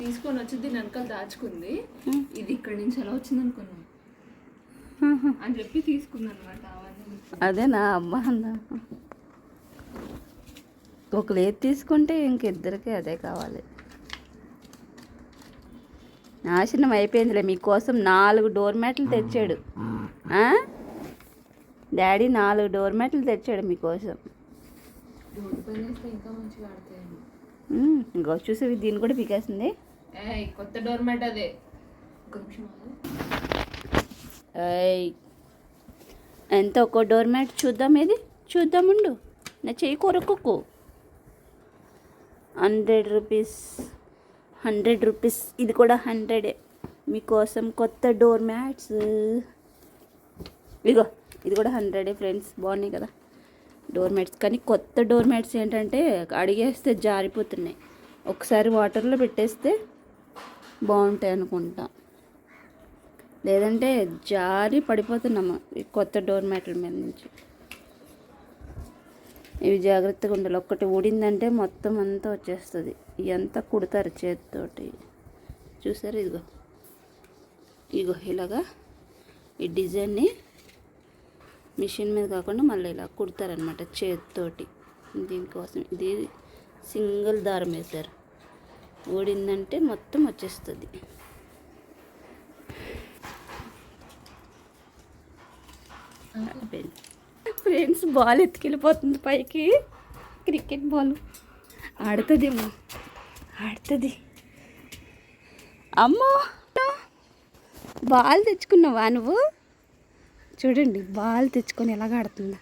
తీసుకొని వచ్చి దీని వెనకాల దాచుకుంది. ఇది ఇక్కడి నుంచి ఎలా వచ్చింది అనుకున్నాం. అని చెప్పి తీసుకుంది అనమాట అవన్నీ. అదేనా? అమ్మ అన్న ఒక లేట్ తీసుకుంటే ఇంకిద్దరికి అదే కావాలి. నాశనం అయిపోయిందిలే మీకోసం నాలుగు డోర్ మ్యాట్లు తెచ్చాడు? డాడీ నాలుగు డోర్ మ్యాట్లు తెచ్చాడు మీకోసం. ఇంకా చూసేవి దీన్ని కూడా పీకేస్తుంది. ఏయ్ కొత్త డోర్ మ్యాట్ అదే. ఒక ఏయ్. ఎంత ఒక డోర్ మ్యాట్ చూద్దాం ఏది? చూద్దాముండు నా చేయి కొరకుకు. Hundred rupees. Hundred rupees. ఇది కూడా హండ్రెడే. మీకోసం కొత్త డోర్ మ్యాట్స్. ఇదిగో ఇది కూడా హండ్రెడే ఫ్రెండ్స్. బాగున్నాయి కదా డోర్ మ్యాట్స్. కానీ కొత్త డోర్ మ్యాట్స్ ఏంటంటే అడిగేస్తే జారిపోతున్నాయి. ఒకసారి వాటర్లో పెట్టేస్తే బాగుంటాయి అనుకుంటా. లేదంటే జారి పడిపోతున్నాము ఈ కొత్త డోర్ మ్యాట్ల మీద నుంచి. ఇవి జాగ్రత్తగా ఉండాలి. ఒక్కటి ఊడిందంటే మొత్తం అంతా వచ్చేస్తుంది. ఇవంతా కుడతారు చేతితోటి. చూసారు? ఇదిగో. ఇగో ఇలాగా ఈ డిజైన్ని మిషన్ మీద కాకుండా మళ్ళీ ఇలా కుడతారనమాట చేతితోటి. దీనికోసం ఇది సింగిల్ దారం వేశారు. ఊడిందంటే మొత్తం వచ్చేస్తుంది. ఫ్రెండ్స్ బాల్ ఎత్తుకెళ్ళిపోతుంది పైకి. Cricket ball. ఆడుతుందేమో. ఆడుతుంది. అమ్మో బాల్ తెచ్చుకున్నావా నువ్వు? చూడండి బాల్ తెచ్చుకొని ఎలాగ ఆడుతుందా.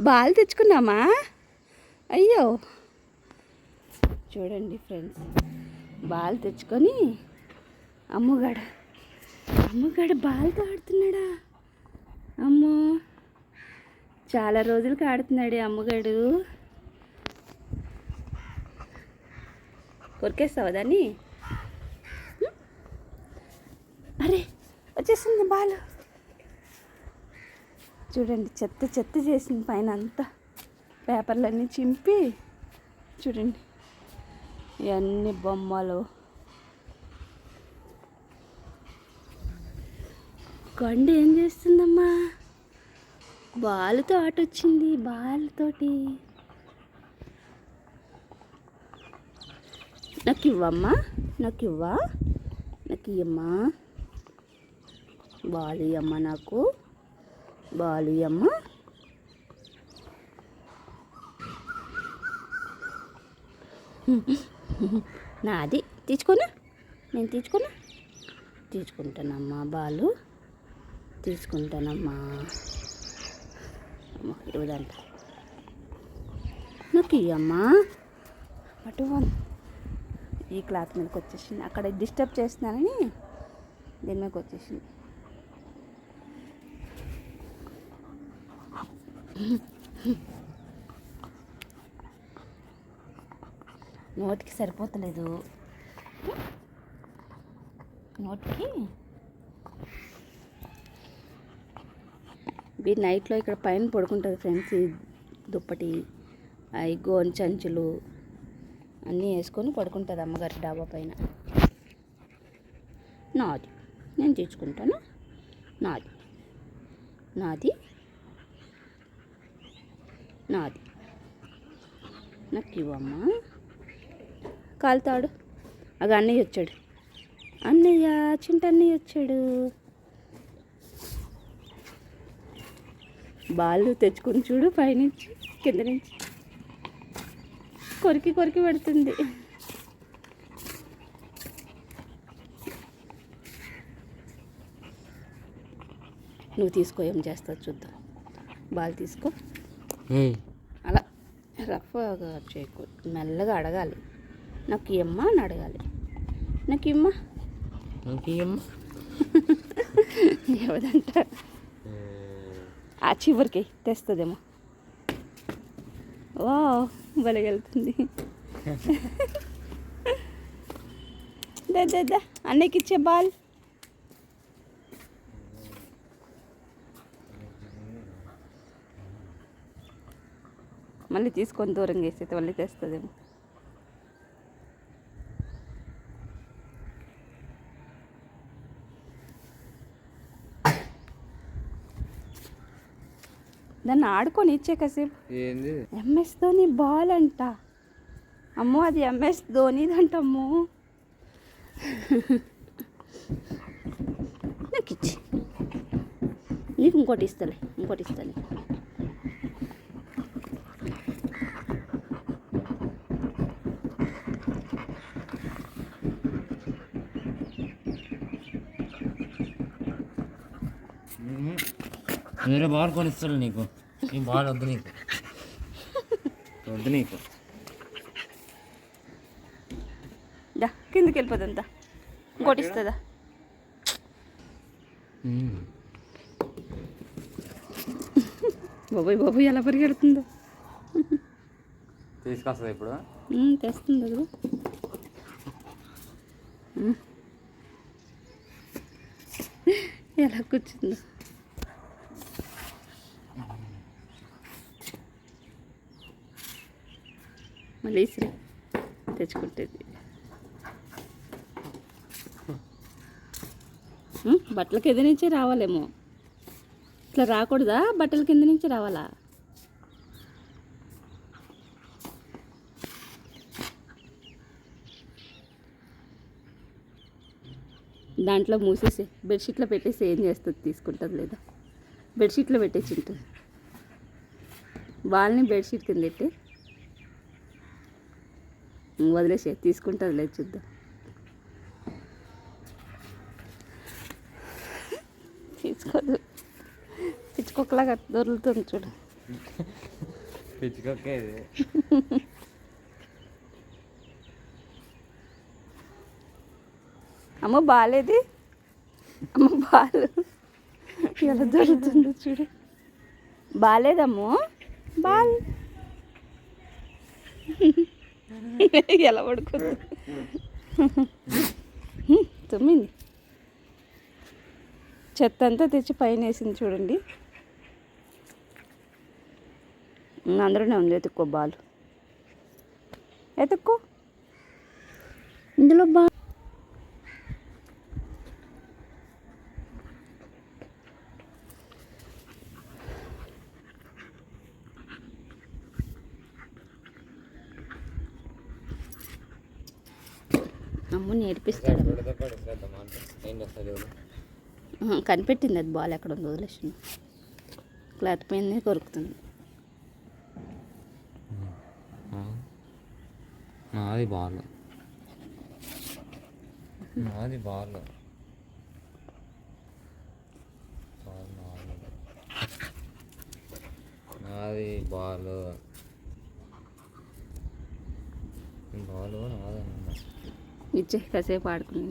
బాల్ తెచ్చుకున్నామా? అయ్యో. చూడండి ఫ్రెండ్స్. బాల్ తెచ్చుకొని అమ్మగాడు. అమ్మగాడు బాల్తో ఆడుతున్నాడా? అమ్మో. చాలా రోజులకి ఆడుతున్నాడే అమ్మగాడు. కొరికేస్తావా దాన్ని? అరే వచ్చేసింది బాలు. చూడండి చెత్త చెత్త చేసింది పైన అంతా. పేపర్లన్నీ చింపి. చూడండి. ఇవన్నీ బొమ్మలు. కొండ ఏం చేస్తుందమ్మా? బాలుతో ఆట వచ్చింది బాలుతోటి. నాకు ఇవ్వమ్మా నాకు ఇవ్వా? నాకు ఇవ్వమ్మా బాలు ఇవ్వమ్మ నాకు. బాలు ఇవ్వమ్మ నాది. తీసుకోనా నేను తీసుకోనా తీసుకుంటానమ్మా బాలు. తీసుకుంటానమ్మా అమ్మా ఇవ్వదంట. నాకు ఇయ్యమ్మా. అటు ఈ క్లాత్ మీదకి వచ్చేసింది. అక్కడ డిస్టర్బ్ చేస్తున్నానని దీని మీదకి వచ్చేసింది. నోటికి సరిపోతలేదు. నోటికి? ఇవి నైట్లో ఇక్కడ పైన పడుకుంటుంది ఫ్రెండ్స్ ఈ దుప్పటి ఈ గోన్ చంచులు అన్నీ వేసుకొని పడుకుంటుంది అమ్మగారి డాబా పైన. నాది. నేను తెచ్చుకుంటాను నాది. నాది. నాది. నాకు ఇవ్వమ్మా. కాలుతాడు. అగ అన్నయ్య వచ్చాడు. అన్నయ్య చింట అన్నయ్య వచ్చాడు. బాళ్ళు తెచ్చుకుని చూడు పైనుంచి కింద నుంచి. కొరికి కొరికి పెడుతుంది. నువ్వు తీసుకో ఏం చేస్తావు చూద్దాం. బాల్ తీసుకో. అలా రఫ్గా చేయకు మెల్లగా అడగాలి. నాకు ఇమ్మా అని అడగాలి. నాకు ఇమ్మా ఎవరంట? ఆ చివరికి తెస్తుందేమో. ఓ బలగెళ్తుంది దా అన్నయ్యకి ఇచ్చే బాల్. మళ్ళీ తీసుకొని దూరంగా వేసేది మళ్ళీ తెస్తుందేమో. దాన్ని ఆడుకొని ఇచ్చే కాసేపు. ఎంఎస్ ధోని బాల్ అంట. అమ్మో అది ఎంఎస్ ధోనిదంట అమ్మో నాకు ఇచ్చి. నీకు ఇంకోటి ఇస్తలే ఇంకోటి ఇస్తాను వేరే బాల్ కొనిస్తాడు నీకు. ఈ బాల్ వద్దు నీకు. వద్దు నీకు. దా కిందకి వెళ్ళిపోదంతా. ఇంకోటి ఇస్తుందా బాబాయ్ బాబాయ్ ఎలా పరిగెడుతుందో. తీసుకొస్తుంది ఇప్పుడు? తెస్తుంది అది. ఎలా కూర్చుందో. మళ్ళీ తెచ్చుకుంటుంది. బట్టల కింద నుంచి రావాలేమో. ఇట్లా రాకూడదా? బట్టల కింద నుంచి రావాలా? దాంట్లో మూసేసి బెడ్షీట్లో పెట్టేసి ఏం చేస్తుంది తీసుకుంటుంది లేదా? బెడ్షీట్లో పెట్టేసి ఉంటుంది వాళ్ళని బెడ్షీట్ కింద పెట్టి వదిలేసే తీసుకుంటుంది లేదు చూద్దాం. తీసుకోదు. పిచ్చుకొక్కలాగా దొరుకుతుంది చూడు. పిచ్చుకొక్కే ఇది. అమ్మ బాలేది? అమ్మ బాలు. ఎలా దొరుకుతుందో చూడు. బాలేదమ్మో? బాల్. ఎలా పడుకుంది? తొమ్మిది. చెత్త అంతా తెచ్చి పైన వేసింది చూడండి. అందులోనే ఉంది ఎత్తుక్కో బాల్. ఎత్తుక్కో. ఇందులో బా అమ్ము నేర్పిస్తాడు కనిపెట్టింది అది బాల్ ఎక్కడ ఉంది వదిలేసింది. క్లాత్ పైన కొరుకుతుంది. నాది బాల్. నాది బాల్. నాది. నాది బాల్. బాల్ నాదన్న ఇచ్చే కాసేపు ఆడుకుని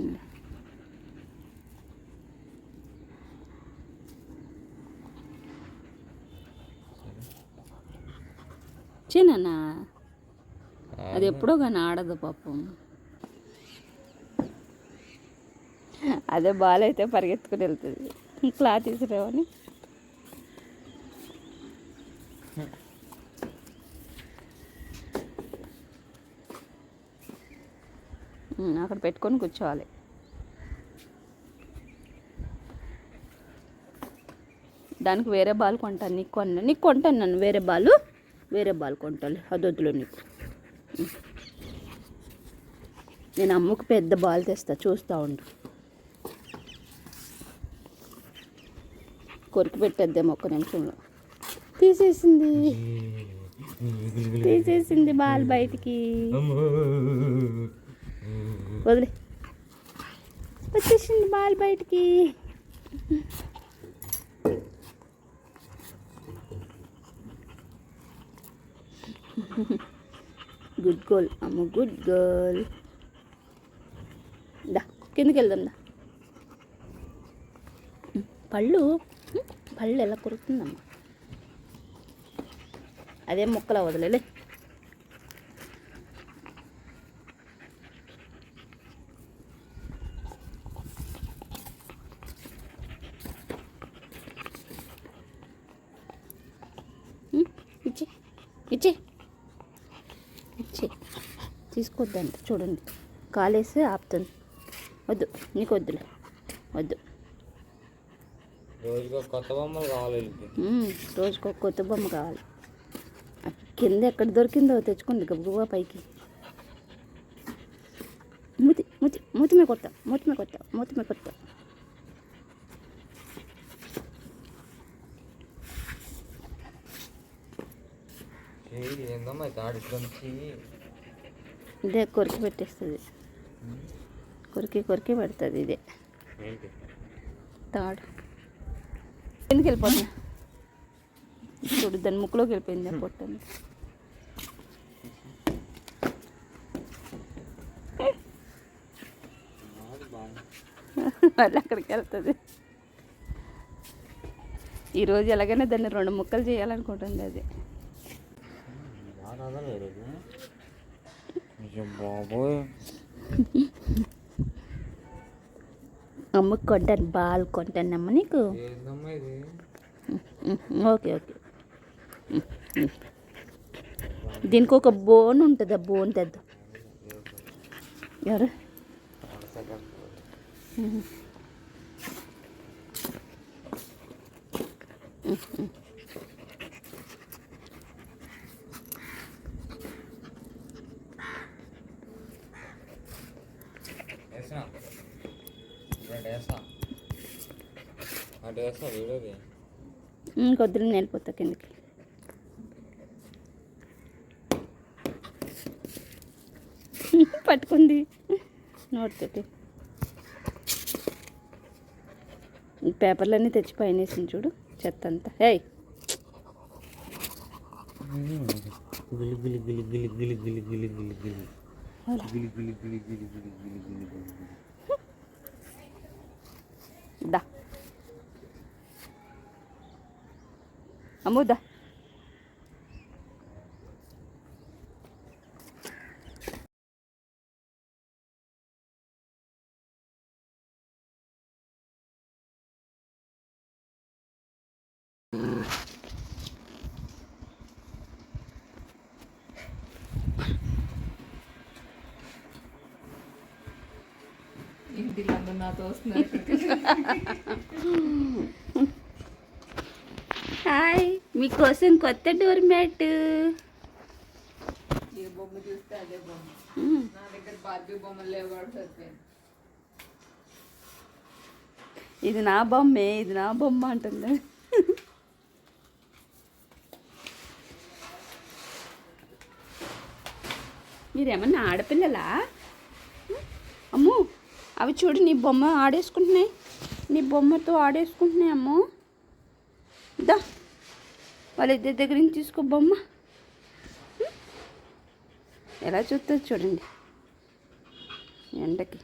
చిన్న అది ఎప్పుడో కానీ ఆడదు పాపం. అదే బాల్ అయితే పరిగెత్తుకుని వెళ్తుంది. క్లాత్ తీసుకురావని. అక్కడ పెట్టుకొని కూర్చోవాలి దానికి వేరే బాల్ కొంటాను నీకు కొన్నా నీకు కొంటాను నన్ను వేరే బాలు వేరే బాల్ కొంటాను అదొద్దులో నీకు. నేను అమ్మకు పెద్ద బాల్ తెస్తా చూస్తూ ఉండు కొరికి పెట్టేద్దేమో ఒక్క నిమిషంలో తీసేసింది తీసేసింది బాల్ బయటికి వదిలే. వచ్చేసింది బాల్ బయటికి. గుడ్ గోల్ అమ్మ గుడ్ గోల్. దా కిందకి వెళ్దాం దా. పళ్ళు పళ్ళు ఎలా కొరుకుతుందమ్మా? అదే ముక్కలా వదిలేలే ఉమ్, ఇచ్చి ఇచ్చి. ఇచ్చి. తీసుకొద్దంట చూడండి. కాలేసి ఆపుతుంది. వద్దు నీకు వద్దులే. వద్దు. రోజుకి కొత్త బొమ్మలు కావాలి. రోజుకు కొత్త బొమ్మ కావాలి. కింద ఎక్కడ దొరికిందో తెచ్చుకుంది గబుగా పైకి. మూతి మూతి మూతి మీద కొత్త మూతి మీద కొత్త మూతి మీద కొత్త ఏయ్, ఏందమ్మా నుంచి? ఇదే కొరికి పెట్టేస్తుంది. కొరికి కొరికి పెడుతుంది ఇదే. తాడు. ఎందుకు వెళ్ళిపోతున్నా చూడు దాని ముక్కులోకి వెళ్ళిపోయింది పొట్టని మళ్ళీ అక్కడికి వెళ్తుంది. ఈరోజు ఎలాగైనా దాన్ని రెండు ముక్కలు చేయాలనుకుంటుంది అది. Bana da öyle değil mi? Baboy. అమ్మ కొంటాను బాల్ కొంటానమ్మ నీకు ఓకే ఓకే దీనికి ఒక బోన్ ఉంటుంది ఆ బోన్ తెద్దాం ఎవరు Mm-hmm. నేను వెళ్ళిపోతా కిందకి పట్టుకుంది నోటితోటి ఈ పేపర్లన్నీ తెచ్చి పైన వేసింది చూడు చెత్త అంతా ఏయ్ గిలి గిలి గిలి గిలి గిలి గిలి గిలి గిలి గిలి. గిలి గిలి గిలి గిలి గిలి గిలి గిలి Да. А мы да. నాతో వస్తున్నారు. హాయ్ మీకోసం కొత్త డోర్ మ్యాట్. ఏ బొమ్మ చూస్తే అదే బొమ్మ. నా దగ్గర బార్బీ బొమ్మలు లేవు కూడా సరిపోయింది. ఇది నా బొమ్మే ఇది నా బొమ్మ అంటుంది. మీరేమన్నా ఆడపిల్లలా? అమ్మో అవి చూడు నీ బొమ్మ ఆడేసుకుంటున్నాయి. నీ బొమ్మతో ఆడేసుకుంటున్నాయి అమ్మో. దా వాళ్ళిద్దరి దగ్గర నుంచి తీసుకో బొమ్మ. ఎలా చూస్తుంది చూడండి. ఎండకి.